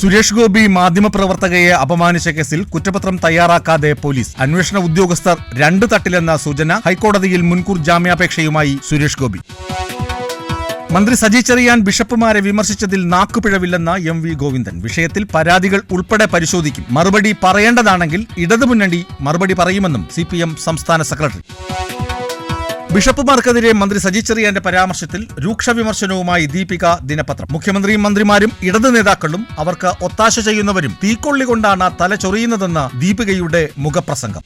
സുരേഷ് ഗോപി മാധ്യമപ്രവർത്തകയെ അപമാനിച്ച കേസിൽ കുറ്റപത്രം തയ്യാറാക്കാതെ പോലീസ്. അന്വേഷണ ഉദ്യോഗസ്ഥർ രണ്ട് തട്ടിലെന്ന സൂചന ഹൈക്കോടതിയിൽ മുൻകൂർ ജാമ്യാപേക്ഷയുമായി സുരേഷ് ഗോപി. മന്ത്രി സജി ചെറിയാൻ ബിഷപ്പുമാരെ വിമർശിച്ചതിൽ നാക്കുപിഴവില്ലെന്ന എം വി ഗോവിന്ദൻ. വിഷയത്തിൽ പരാതികൾ ഉൾപ്പെടെ പരിശോധിക്കും. മറുപടി പറയേണ്ടതാണെങ്കിൽ ഇടതുമുന്നണി മറുപടി പറയുമെന്നും സി സംസ്ഥാന സെക്രട്ടറി. ബിഷപ്പുമാർക്കെതിരെ മന്ത്രി സജി ചെറിയാന്റെ പരാമർശത്തിൽ രൂക്ഷ വിമർശനവുമായി ദീപിക ദിനപത്രം. മുഖ്യമന്ത്രിയും മന്ത്രിമാരും ഇടത് നേതാക്കളും അവർക്ക് ഒത്താശ ചെയ്യുന്നവരും തീക്കൊള്ളി കൊണ്ടാണ് തല ചൊറിയുന്നതെന്ന് ദീപികയുടെ മുഖപ്രസംഗം.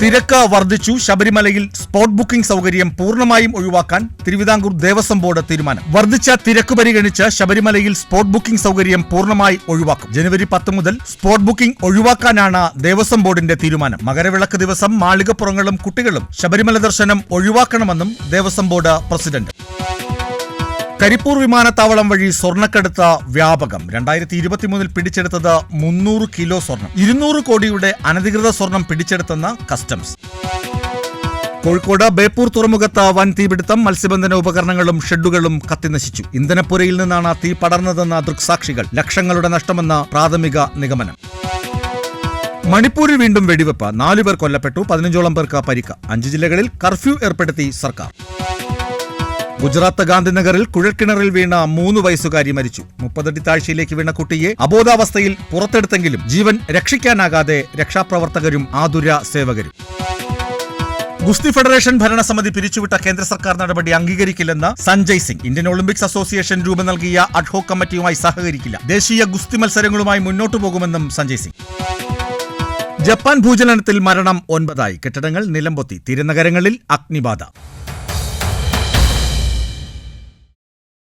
തിരക്ക് വർദ്ധിച്ചു. ശബരിമലയിൽ സ്പോട്ട് ബുക്കിംഗ് സൗകര്യം പൂർണമായും ഒഴിവാക്കാൻ തിരുവിതാംകൂർ ദേവസ്വം ബോർഡ് തീരുമാനം. വർദ്ധിച്ച തിരക്ക് പരിഗണിച്ച് ശബരിമലയിൽ സ്പോട്ട് ബുക്കിംഗ് സൗകര്യം പൂർണമായി ഒഴിവാക്കും. ജനുവരി പത്ത് മുതൽ സ്പോട്ട് ബുക്കിംഗ് ഒഴിവാക്കാനാണ് ദേവസ്വം ബോർഡിന്റെ തീരുമാനം. മകരവിളക്ക് ദിവസം മാളികപ്പുറങ്ങളും കുട്ടികളും ശബരിമല ദർശനം ഒഴിവാക്കണമെന്നും ദേവസ്വം ബോർഡ് പ്രസിഡന്റ് കരിപ്പൂർ വിമാനത്താവളം വഴി സ്വർണക്കടുത്ത വ്യാപകം. രണ്ടായിരത്തി ഇരുപത്തിമൂന്നിൽ പിടിച്ചെടുത്തത് മുന്നൂറ് കിലോ സ്വർണം. ഇരുന്നൂറ് കോടിയുടെ അനധികൃത സ്വർണം പിടിച്ചെടുത്തെന്ന് കസ്റ്റംസ്. കോഴിക്കോട് ബേപ്പൂർ തുറമുഖത്ത് വൻ തീപിടുത്തം മത്സ്യബന്ധന ഉപകരണങ്ങളും ഷെഡുകളും കത്തിനശിച്ചു. ഇന്ധനപ്പുരയിൽ നിന്നാണ് തീ പടർന്നതെന്ന ദൃക്സാക്ഷികൾ ലക്ഷങ്ങളുടെ നഷ്ടമെന്ന പ്രാഥമിക നിഗമനം. മണിപ്പൂരിൽ വീണ്ടും വെടിവെപ്പ്. നാലുപേർ കൊല്ലപ്പെട്ടു പതിനഞ്ചോളം പേർക്ക് പരിക്ക്. അഞ്ച് ജില്ലകളിൽ കർഫ്യൂ ഏർപ്പെടുത്തി സർക്കാർ. ഗുജറാത്ത് ഗാന്ധിനഗറിൽ കുഴൽക്കിണറിൽ വീണ മൂന്ന് വയസ്സുകാരി മരിച്ചു. മുപ്പതടി താഴ്ചയിലേക്ക് വീണ കുട്ടിയെ അബോധാവസ്ഥയിൽ പുറത്തെടുത്തെങ്കിലും ജീവൻ രക്ഷിക്കാനാകാതെ രക്ഷാപ്രവർത്തകരും ആതുര സേവകരും. ഗുസ്തി ഫെഡറേഷൻ ഭരണസമിതി പിരിച്ചുവിട്ട കേന്ദ്ര സർക്കാർ നടപടി അംഗീകരിക്കില്ലെന്ന് Sanjay Singh. Indian Olympics association രൂപം നൽകിയ അഡ്ഹോക് കമ്മിറ്റിയുമായി സഹകരിക്കില്ല. ദേശീയ ഗുസ്തി മത്സരങ്ങളുമായി മുന്നോട്ടു പോകുമെന്നും സഞ്ജയ് സിംഗ്. ജപ്പാൻ ഭൂചലനത്തിൽ മരണം ഒൻപതായി. കെട്ടിടങ്ങൾ നിലംപൊത്തി. തിരുനഗരങ്ങളിൽ അഗ്നിബാധ.